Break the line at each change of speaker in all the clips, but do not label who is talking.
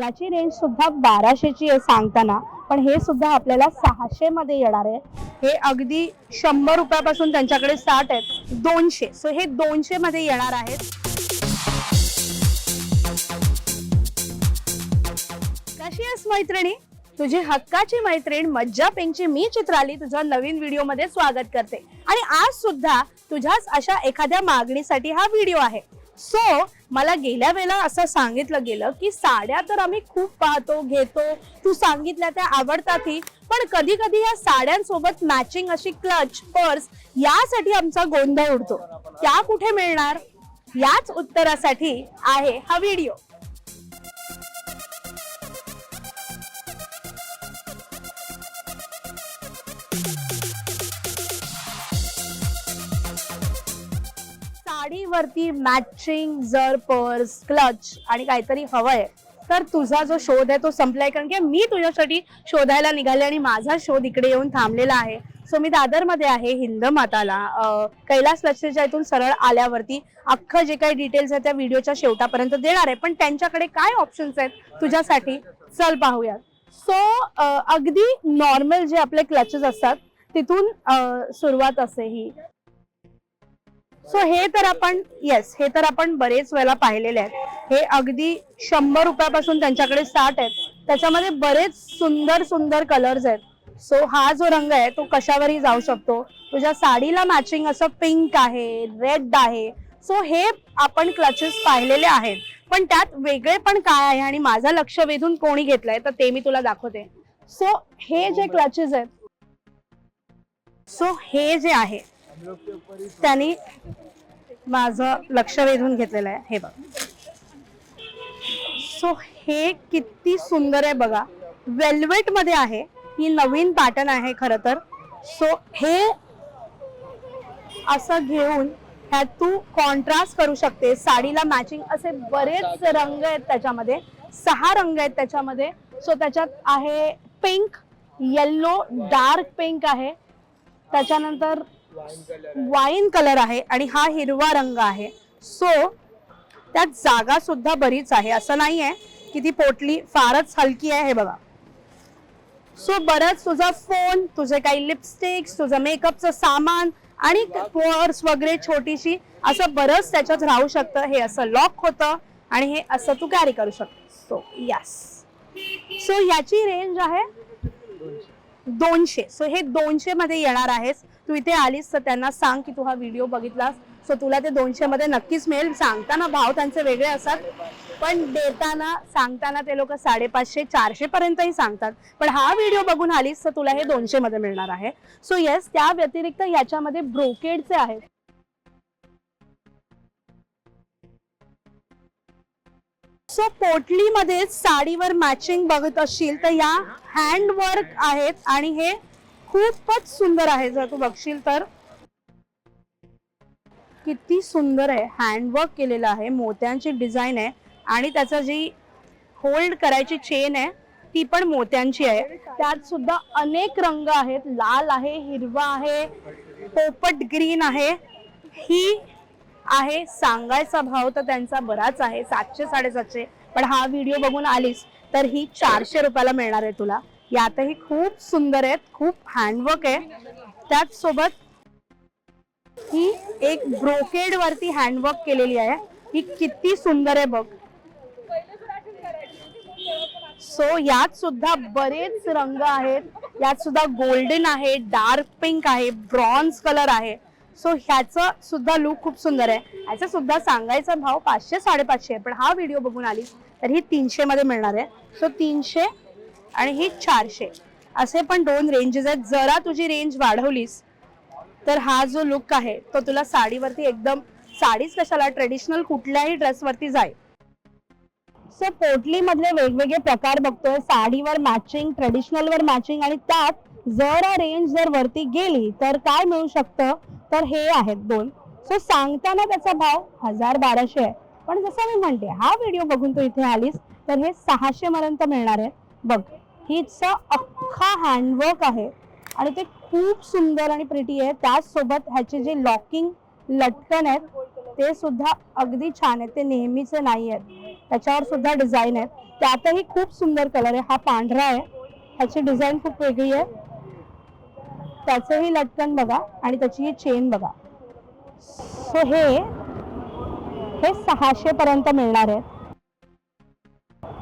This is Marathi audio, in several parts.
याची रेंज सुद्धा बाराशेची आहे सांगताना पण हे सुद्धा आपल्याला सहाशे मध्ये येणार आहे. हे अगदी शंभर रुपयापासून त्यांच्याकडे स्टार्ट आहेत. दोनशे. सो हे दोनशे मध्ये येणार आहेत. कशी आहेस मैत्रिणी? तुझी हक्काची मैत्रीण मज्जा पिंगची मी चित्राली तुझ्या नवीन व्हिडिओमध्ये स्वागत करते. आणि आज सुद्धा तुझ्याच अशा एखाद्या मागणीसाठी हा व्हिडिओ आहे. सो मला गेल्या वेळेला असं सांगितलं गेलं की साड्या तर आम्ही खूप पाहतो घेतो. तू सांगितल्या त्या आवडतातही पण कधी कधी या साड्यांसोबत मॅचिंग अशी क्लच पर्स यासाठी आमचा गोंधळ उडतो. त्या कुठे मिळणार? याच उत्तरासाठी आहे हा व्हिडिओ साडीवरती मॅचिंग जर पर्स क्लच आणि काहीतरी हवंय तर तुझा जो शोध आहे तो संपलाय. कारण की मी तुझ्यासाठी शोधायला निघाले आणि माझा शोध इकडे येऊन थांबलेला आहे. सो मी दादरमध्ये आहे हिंद माताला. कैलास लक्षच्या इथून सरळ आल्यावरती अख्खं जे काही डिटेल्स आहे त्या व्हिडिओच्या शेवटापर्यंत देणार आहे. पण त्यांच्याकडे काय ऑप्शन्स आहेत तुझ्यासाठी? चल पाहूयात. सो अगदी नॉर्मल जे आपले क्लचेस असतात तिथून सुरुवात असे ही सो हे तर आपण येस हे तर आपण बरेच वेळेला पाहिलेले आहेत. हे अगदी शंभर रुपयापासून त्यांच्याकडे स्टार्ट आहेत. त्याच्यामध्ये बरेच सुंदर सुंदर कलर्स आहेत. सो हा जो रंग आहे तो कशावरही जाऊ शकतो. तुझ्या साडीला मॅचिंग असं पिंक आहे रेड आहे. सो हे आपण क्लचेस पाहिलेले आहेत. पण त्यात वेगळे पण काय आहे आणि माझं लक्ष वेधून कोणी घेतलंय तर ते मी तुला दाखवते. सो हे जे क्लचेस आहेत सो हे जे आहे त्यांनी माझं लक्ष वेधून घेतलेलं आहे. हे बघ. सो हे किती सुंदर आहे बघा. वेल्वेटमध्ये आहे. ही नवीन पॅटर्न आहे खर तर. सो हे असं घेऊन ह्यात तू कॉन्ट्रास्ट करू शकते साडीला मॅचिंग असे बरेच रंग आहेत त्याच्यामध्ये. सहा रंग आहेत त्याच्यामध्ये. सो त्याच्यात आहे पिंक येल्लो डार्क पिंक आहे. त्याच्यानंतर वाईन कलर आहे. आणि हा हिरवा रंग आहे. सो त्यात जागा सुद्धा बरीच आहे. असं नाही आहे की ती पोटली फारच हलकी आहे हे बघा. सो बरंच तुझा फोन तुझे काही लिपस्टिक्स तुझं मेकअपचं सामान आणि पर्स वगैरे छोटीशी असं बरंच त्याच्यात राहू शकतं. हे असं लॉक होतं आणि हे असं तू कॅरी करू शकतो सो यस सो याची रेंज आहे दोनशे. सो हे दोनशे मध्ये येणार आहेस. तू इथे आलीस तर त्यांना सांग की तू हा व्हिडिओ बघितलास. सो तुला ते दोनशे मध्ये नक्कीच मिळेल. सांगताना भाव त्यांचे वेगळे असतात. पण देताना सांगताना ते लोक साडेपाचशे चारशे पर्यंतही सांगतात. पण हा व्हिडिओ बघून आलीस तर तुला हे दोनशे मध्ये मिळणार आहे. सो येस त्या व्यतिरिक्त याच्यामध्ये ब्रोकेडचे आहेत. सो पोटलीमध्ये साडीवर मॅचिंग बघत असशील तर या हँडवर्क आहेत आणि हे खूपच सुंदर आहे जर तू बघशील तर. किती सुंदर आहे हँडवर्क केलेलं आहे मोत्यांची डिझाईन आहे आणि त्याचा जी होल्ड करायची चेन आहे ती पण मोत्यांची आहे. त्यात सुद्धा अनेक रंग आहेत लाल आहे हिरवा आहे पोपट ग्रीन आहे. ही आहे सांगायचा भाव तर त्यांचा बराच आहे सातशे साडेसातशे. पण हा व्हिडिओ बघून आलीस तर ही चारशे रुपयाला मिळणार आहे तुला. यातही खूप सुंदर आहेत खूप हँडवर्क आहे. त्याच सोबत ही एक ब्रोकेड वरती हँडवर्क केलेली आहे. ही किती सुंदर आहे बघ. सो यात सुद्धा बरेच रंग आहेत. यात सुद्धा गोल्डन आहे डार्क पिंक आहे ब्रॉन्झ कलर आहे. सो ह्याचं सुद्धा लुक खूप सुंदर आहे. ह्याचा सुद्धा सांगायचा भाव पाचशे साडेपाचशे आहे. पण हा व्हिडिओ बघून आली तर ही तीनशे मध्ये मिळणार आहे. सो तीनशे आणि ही चारशे. असे पण दोन रेंजेस आहेत. जरा तुझी रेंज वाढवलीस तर हा जो लुक आहे तो तुला साडीवरती एकदम साडीच कशाला ट्रेडिशनल कुठल्याही ड्रेसवरती जाईल. सो पोटली मधले वेगवेगळे प्रकार बघतोय. साडीवर मॅचिंग ट्रेडिशनल वर मॅचिंग आणि त्यात जर रेंज जर वरती गेली तर काय मिळू शकतं? तर हे आहेत दोन. सो सांगताना त्याचा भाव हजार बाराशे आहे. पण जसं मी म्हणते हा व्हिडिओ बघून तू इथे आलीस तर हे सहाशे पर्यंत मिळणार आहे. बघ हिचा अख्खा हँडवर्क आहे. आणि ते खूप सुंदर आणि प्रिटी आहे. त्याचसोबत ह्याचे जे लॉकिंग लटकन आहेत ते सुद्धा अगदी छान आहेत. ते नेहमीचे नाही आहेत. त्याच्यावर सुद्धा डिझाईन आहेत. त्यातही खूप सुंदर कलर आहे. हा पांढरा आहे. ह्याची डिझाईन खूप वेगळी आहे. त्याचंही लटकन बघा. आणि त्याची ही चेन बघा. सो हे हे सहाशे पर्यंत मिळणार आहे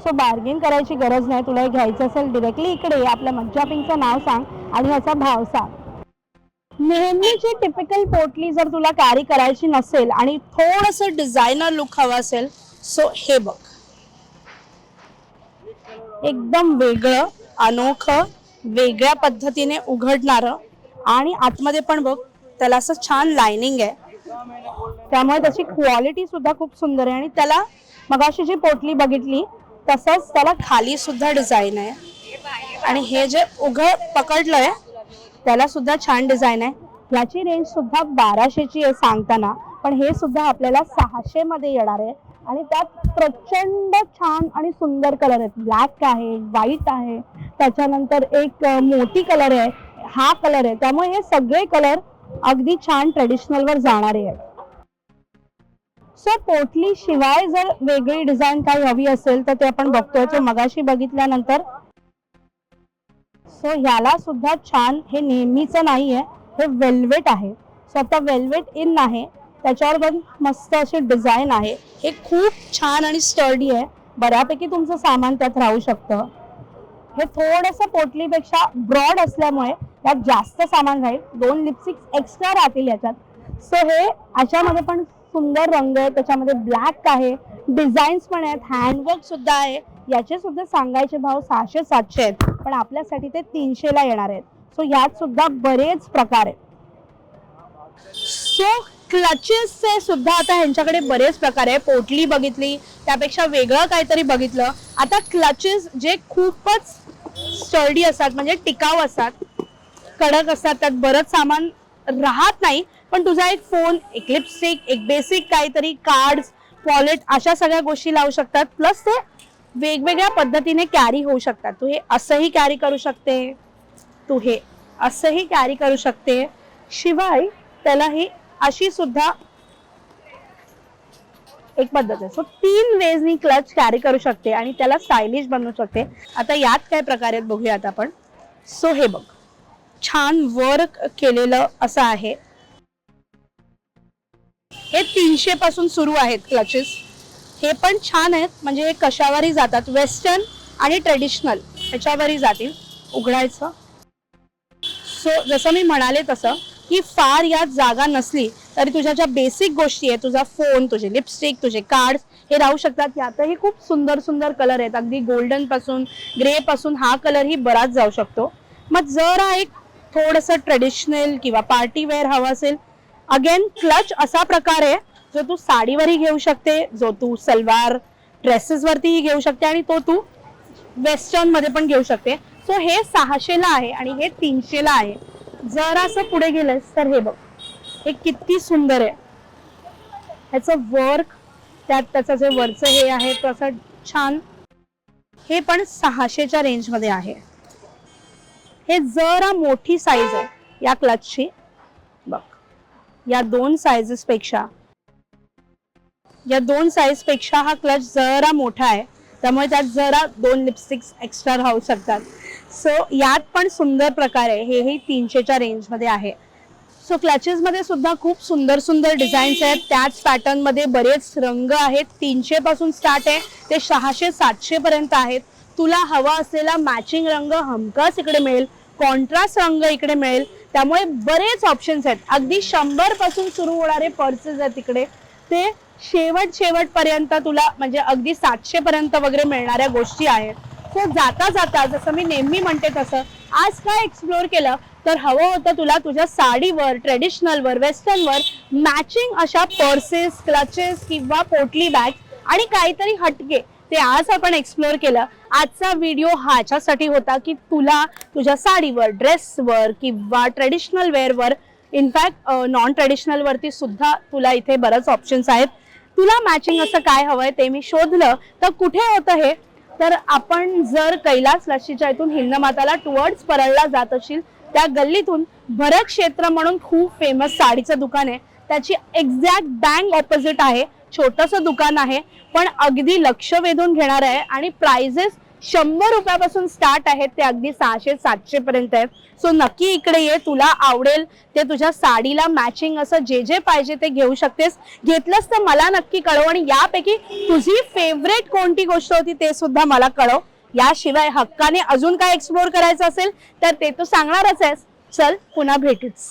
सो बार्गेन करायची गरज नाही तुला हे घ्यायचं असेल डिरेक्टली इकडे आपल्या मज्जापिंगचं नाव सांग आणि ह्याचा भाव सांग. नेहमीची टिपिकल पोटली जर तुला कॅरी करायची नसेल आणि थोडस डिझायनर लुक हवा असेल सो हे बघ. एकदम वेगळं अनोखं वेगळ्या पद्धतीने उघडणारं आणि आतमध्ये पण बघ त्याला असं छान लाइनिंग आहे. त्यामुळे त्याची क्वालिटी सुद्धा खूप सुंदर आहे आणि त्याला मगाशी जी पोटली बघितली तसंच त्याला खाली सुद्धा डिझाईन आहे. आणि हे जे उघड पकडलंय त्याला सुद्धा छान डिझाईन आहे. याची रेंज सुद्धा बाराशेची आहे सांगताना पण हे सुद्धा आपल्याला सहाशे मध्ये येणार आहे. आणि त्यात प्रचंड छान आणि सुंदर कलर आहेत. ब्लॅक आहे व्हाईट आहे. त्याच्यानंतर एक मोती कलर आहे. हा कलर आहे. त्यामुळे हे सगळे कलर अगदी छान ट्रेडिशनल वर जाणारे आहेत. सो पोटली शिवाय जर वेगळी डिझाईन काही हवी असेल तर ते आपण बघतोय. ते मगाशी बघितल्यानंतर सो ह्याला सुद्धा छान हे नेहमीचं नाही आहे हे वेल्वेट आहे. सो आता वेल्वेट इन आहे. त्याच्यावर पण मस्त अशी डिझाईन आहे. हे खूप छान आणि स्टर्डी आहे. बऱ्यापैकी तुमचं सामान त्यात राहू शकतं. हे थोडंसं पोटलीपेक्षा ब्रॉड असल्यामुळे यात जास्त सामान राहील. दोन लिपस्टिक एक्स्ट्रा राहतील याच्यात. सो हे अशामध्ये पण सुंदर रंग आहे त्याच्यामध्ये ब्लॅक आहे डिझाईन्स पण आहेत हँडवर्क सुद्धा आहे. याचे सुद्धा सांगायचे भाव सहाशे सातशे आहेत. पण आपल्यासाठी ते तीनशेला येणार आहेत. सो यात सुद्धा बरेच प्रकार आहेत. सो क्लचेसचे सुद्धा आता ह्यांच्याकडे बरेच प्रकार आहे पोटली बघितली त्यापेक्षा वेगळं काहीतरी बघितलं. आता क्लचेस जे खूपच स्टर्डी असतात म्हणजे टिकाऊ असतात कडक असतात त्यात बरंच सामान राहत नाही. पण तुझा एक फोन एक लिपस्टिक एक बेसिक काहीतरी कार्ड वॉलेट अशा सगळ्या गोष्टी लावू शकतात. प्लस ते वेगवेगळ्या पद्धतीने कॅरी होऊ शकतात. तू हे असंही कॅरी करू शकते. तू हे असंही कॅरी करू शकते. शिवाय त्याला ही अशी सुद्धा एक पद्धत आहे. सो तीन वेजनी क्लच कॅरी करू शकते आणि त्याला स्टायलिश बनवू शकते. आता यात काय प्रकार आहेत बघूयात आपण. सो हे बघ. छान वर्क केलेलं असं आहे. हे तीनशे पासून सुरू आहेत क्लचेस हे पण छान आहेत म्हणजे हे कशावरही जातात. वेस्टर्न आणि ट्रेडिशनल ह्याच्यावरही जातील उघडायचं. सो जसं मी म्हणाले तसं की फार यात जागा नसली तरी तुझ्या ज्या बेसिक गोष्टी आहेत तुझा फोन तुझे लिपस्टिक तुझे कार्ड हे राहू शकतात. यातही खूप सुंदर सुंदर कलर आहेत. अगदी गोल्डनपासून ग्रे पासून हा कलरही बराच जाऊ शकतो. मग जर एक थोडस ट्रेडिशनल किंवा पार्टी वेअर हवा असेल अगेन क्लच असा प्रकार आहे जो तू साडीवरही घेऊ शकते जो तू सलवार ड्रेसेस वरतीही घेऊ शकते आणि तो तू वेस्टर्नमध्ये पण घेऊ शकते. सो हे सहाशेला आहे आणि हे तीनशेला आहे. जर असं पुढे गेलंस तर हे बघ. हे किती सुंदर आहे. ह्याचं वर्क त्यात त्याचं जे वरचं हे आहे तो असं छान. हे पण सहाशेच्या रेंजमध्ये आहे. हे जरा मोठी साईज आहे या क्लचची या दोन सायझेसपेक्षा या दोन साईजपेक्षा हा क्लच जरा मोठा आहे. त्यामुळे त्यात जरा दोन लिपस्टिक्स एक्स्ट्रा राहू शकतात. सो यात पण सुंदर प्रकार आहे हे तीनशेच्या रेंजमध्ये आहे. सो क्लचेस मध्ये सुद्धा खूप सुंदर सुंदर डिझाईन्स आहेत. त्याच पॅटर्नमध्ये बरेच रंग आहेत. तीनशे पासून स्टार्ट आहे. ते सहाशे सातशेपर्यंत आहेत. तुला हवा असलेला मॅचिंग रंग हमखास इकडे मिळेल. कॉन्ट्रास्ट रंग इकडे मिळेल. त्यामुळे बरेच ऑप्शन्स आहेत. अगदी शंभरपासून सुरू होणारे पर्सेस आहेत तिकडे. ते शेवट शेवट पर्यंत तुला म्हणजे अगदी सातशे पर्यंत वगैरे मिळणाऱ्या गोष्टी आहेत. सो जाता जाता जसं मी नेहमी म्हणते तसं आज काय एक्सप्लोअर केलं तर हवं होतं तुला तुझ्या साडीवर ट्रेडिशनलवर वेस्टर्नवर मॅचिंग अशा पर्सेस क्लचेस किंवा पोटली बॅग आणि काहीतरी हटके. ते आज आपण एक्सप्लोअर केलं. आजचा व्हिडिओ ह्याच्यासाठी होता की तुला तुझ्या साडीवर ड्रेसवर किंवा ट्रेडिशनल वेअरवर इनफॅक्ट नॉन ट्रेडिशनलवरती सुद्धा तुला इथे बरंच ऑप्शन्स आहेत. तुला मॅचिंग असं काय हवंय ते मी शोधलं. तर कुठे होतं हे? तर आपण जर कैलास लशीच्या इथून हिंदमाताला टुवर्ड्स परळला जात असशील त्या गल्लीतून भरत क्षेत्र म्हणून खूप फेमस साडीचं दुकान आहे. त्याची एक्झॅक्ट बँक ऑपोजिट आहे. छोटस दुकान आहे पण अगदी लक्ष वेधून घेणार आहे आणि प्राइजेस शंभर रुपयापासून स्टार्ट आहेत ते अगदी सहाशे सातशे पर्यंत आहेत. सो नक्की इकडे ये तुला आवडेल ते तुझ्या साडीला मॅचिंग असं जे जे पाहिजे ते घेऊ शकतेस. घेतलंस तर मला नक्की कळव आणि यापैकी तुझी फेवरेट कोणती गोष्ट होती ते सुद्धा मला कळव. याशिवाय हक्काने अजून काय एक्सप्लोर करायचं असेल तर ते तू सांगणारच आहेस. चल पुन्हा भेटूच.